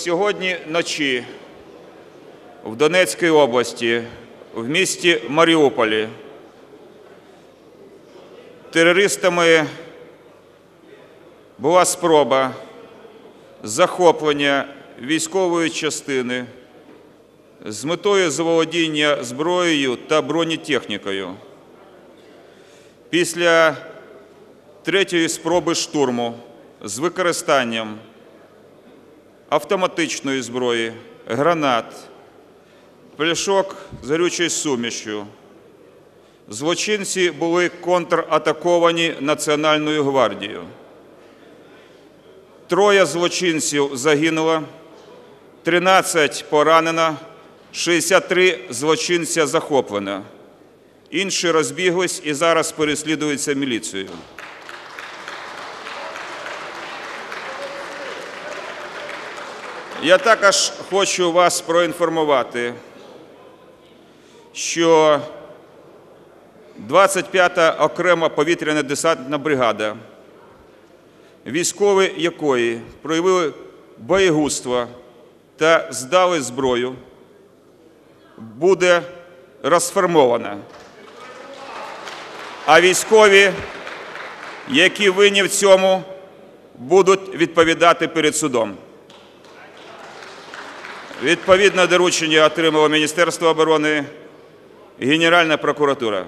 Сьогодні вночі в Донецькій області, в місті Маріуполі, терористами була спроба захоплення військової частини з метою заволодіння зброєю та бронетехнікою. Після третьої спроби штурму з використанням автоматичної зброї, гранат, пляшок з горючою сумішю. Злочинці були контратаковані Національною гвардією. Троє злочинців загинуло, 13 поранено, 63 злочинця захоплено. Інші розбіглись і зараз переслідуються міліцією. Я також хочу вас проінформувати, що 25-та окрема повітряна десантна бригада, військові якої проявили боєгузтво та здали зброю, буде розформована. А військові, які винні в цьому, будуть відповідати перед судом. Відповідне доручення отримало Міністерство оборони Генеральна прокуратура.